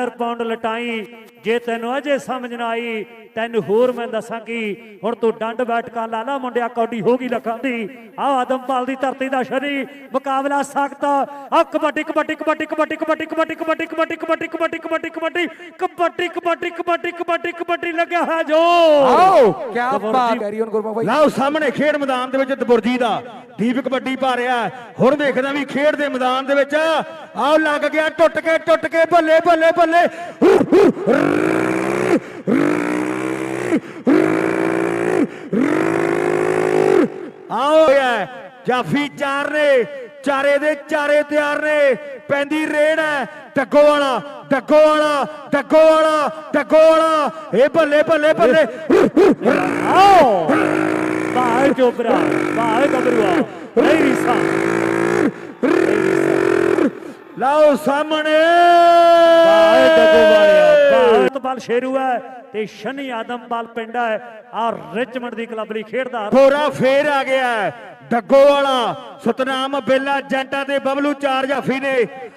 Dollar pound ਲਟਾਈ ਜੇ ਤੈਨੂੰ ਅਜੇ ਸਮਝ ਨਾ ਆਈ ਤੈਨੂੰ ਹੋਰ ਮੈਂ ਦੱਸਾਂ ਕੀ ਹੁਣ ਤੂੰ ਡੰਡ ਬੈਠਕਾਂ ਲਾ ਲਾ ਮੁੰਡਿਆ ਕੌਡੀ ਹੋ ਗਈ ਲੱਖਾਂ ਦੀ ਆ ਆਦਮਪਾਲ ਦੀ ਧਰਤੀ ਦਾ ਸ਼ਰੀ ਮੁਕਾਬਲਾ ਸਖਤ ਆ ਕਬੱਡੀ ਕਬੱਡੀ ਕਬੱਡੀ ਕਬੱਡੀ ਕਬੱਡੀ ਕਬੱਡੀ ਕਬੱਡੀ ਕਬੱਡੀ ਕਬੱਡੀ ਕਬੱਡੀ ਕਬੱਡੀ ਕਬੱਡੀ ਕਬੱਡੀ ਕਬੱਡੀ ਕਬੱਡੀ ਕਬੱਡੀ ਕਬੱਡੀ ਲੱਗਿਆ ਹੈ ਜੋ ਆਓ ਕੀ। ਬਾਤ ਕੈਰੀ ਔਨ ਗੁਰਮਾ ਭਾਈ ਲਓ ਸਾਹਮਣੇ ਖੇਡ ਮੈਦਾਨ ਦੇ ਵਿੱਚ ਦਬੁਰਜੀ ਦਾ ਦੀਪ ਕਬੱਡੀ ਪਾ ਰਿਹਾ। ਹੁਣ ਵੇਖਦਾ ਵੀ ਖੇਡ ਦੇ ਮੈਦਾਨ ਦੇ ਵਿੱਚ ਆਓ ਲੱਗ ਗਿਆ ਟੁੱਟ ਕੇ ਟੁੱਟ ਕੇ ਬੱਲੇ ਬੱਲੇ ਬੱਲੇ। ਆਓ ਹੈ ਜਾਫੀ ਚਾਰ ਨੇ ਚਾਰੇ ਦੇ ਚਾਰੇ ਤਿਆਰ ਨੇ। ਪੈਂਦੀ ਰੇਡ ਹੈ ਡੱਗੋ ਵਾਲਾ ਡੱਗੋ ਵਾਲਾ ਡੱਗੋ ਵਾਲਾ ਡੱਗੋ ਵਾਲਾ। ਇਹ ਬੱਲੇ ਬੱਲੇ ਬੱਲੇ। ਆਓ Mark ਲਾਓ ਸਾਹਮਣੇ ਬਲ ਸ਼ੇਰੂ ਹੈ ਤੇ ਸ਼ਨੀ ਆਦਮਪਾਲ ਪਿੰਡ ਹੈ। ਆ ਰਿਚਮੰਡ ਦੀ ਕਲੱਬ ਲਈ ਖੇਡਦਾ ਖੋਰਾ ਫੇਰ ਆ ਗਿਆ। ਡੱਗੋ ਵਾਲਾ ਸਤਨਾਮ ਬੇਲਾ ਜੈਂਟਾ ਤੇ ਬਬਲੂ ਚਾਰ ਜਾਫੀ ਨੇ।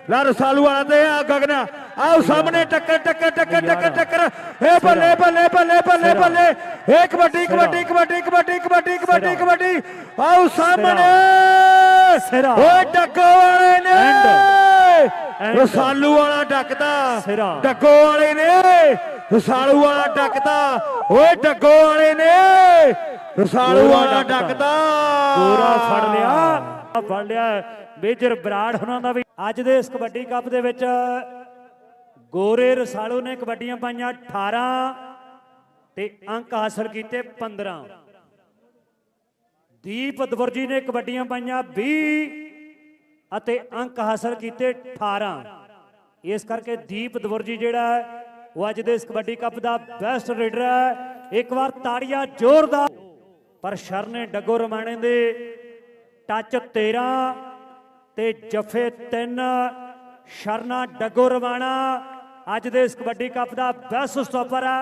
ਲਾ ਰਸਾਲੂ ਵਾਲਾ ਤੇ ਆ ਗਗਨਾ। ਆਓ ਸਾਹਮਣੇ ਟੱਕਰ ਟੱਕਰ ਟੱਕਰ ਟੱਕਰ ਟੱਕਰ। ਏ ਬੱਲੇ ਬੱਲੇ ਬੱਲੇ ਬੱਲੇ ਬੱਲੇ। ਏ ਕਬੱਡੀ ਕਬੱਡੀ ਕਬੱਡੀ ਕਬੱਡੀ ਕਬੱਡੀ ਕਬੱਡੀ ਕਬੱਡੀ। ਆਓ ਸਾਹਮਣੇ। ਓਏ ਡੱਗੋ ਵਾਲੇ ਨੇ। ਰਸਾਲੂ ਵਾਲਾ ਡੱਕਦਾ। ਡੱਗੋ ਵਾਲੇ ਨੇ ਰਸਾਲੂ ਵਾਲਾ ਡੱਕਦਾ। ਓਏ ਡੱਗੋ ਵਾਲੇ ਨੇ ਰਸਾਲੂ ਵਾਲਾ ਡੱਕਦਾ। ਪੂਰਾ ਫੜ ਲਿਆ। ਫੜ ਲਿਆ। ਮੇਜਰ ਬਰਾੜ ਹੁਣਾਂ ਦਾ ਵੀ। ਅੱਜ ਦੇ ਇਸ ਕਬੱਡੀ ਕੱਪ ਦੇ ਵਿੱਚ ਗੋਰੇ ਰਸਾਲੂ ਨੇ ਕਬੱਡੀਆਂ ਪਾਈਆਂ 18 ਤੇ ਅੰਕ ਹਾਸਲ ਕੀਤੇ 15 ਦੀਪ ਦਵਰਜੀ ਨੇ ਕਬੱਡੀਆਂ ਪਾਈਆਂ 20 ਅਤੇ ਅੰਕ ਹਾਸਲ ਕੀਤੇ 18 ਇਸ ਕਰਕੇ ਦੀਪ ਦਵਰਜੀ ਜਿਹੜਾ ਹੈ, ਉਹ ਅੱਜ ਦੇ ਇਸ ਕਬੱਡੀ ਕੱਪ ਦਾ ਬੈਸਟ ਰੀਡਰ ਹੈ। ਇੱਕ ਵਾਰ ਤਾੜੀਆਂ ਜ਼ੋਰਦਾਰ ਪਰ ਸ਼ਰਨੇ ਡੱਗੋ ਰਮਾਣੇ ਦੇ ਟੱਚ 13 ਤੇ ਜਫੇ 3 ਸ਼ਰਨਾ ਡੱਗੋ ਰਵਾਣਾ। ਅੱਜ ਦੇ ਇਸ ਕਬੱਡੀ ਕੱਪ ਦਾ ਬੈਸਟ ਸਟਾਪਰ ਹੈ।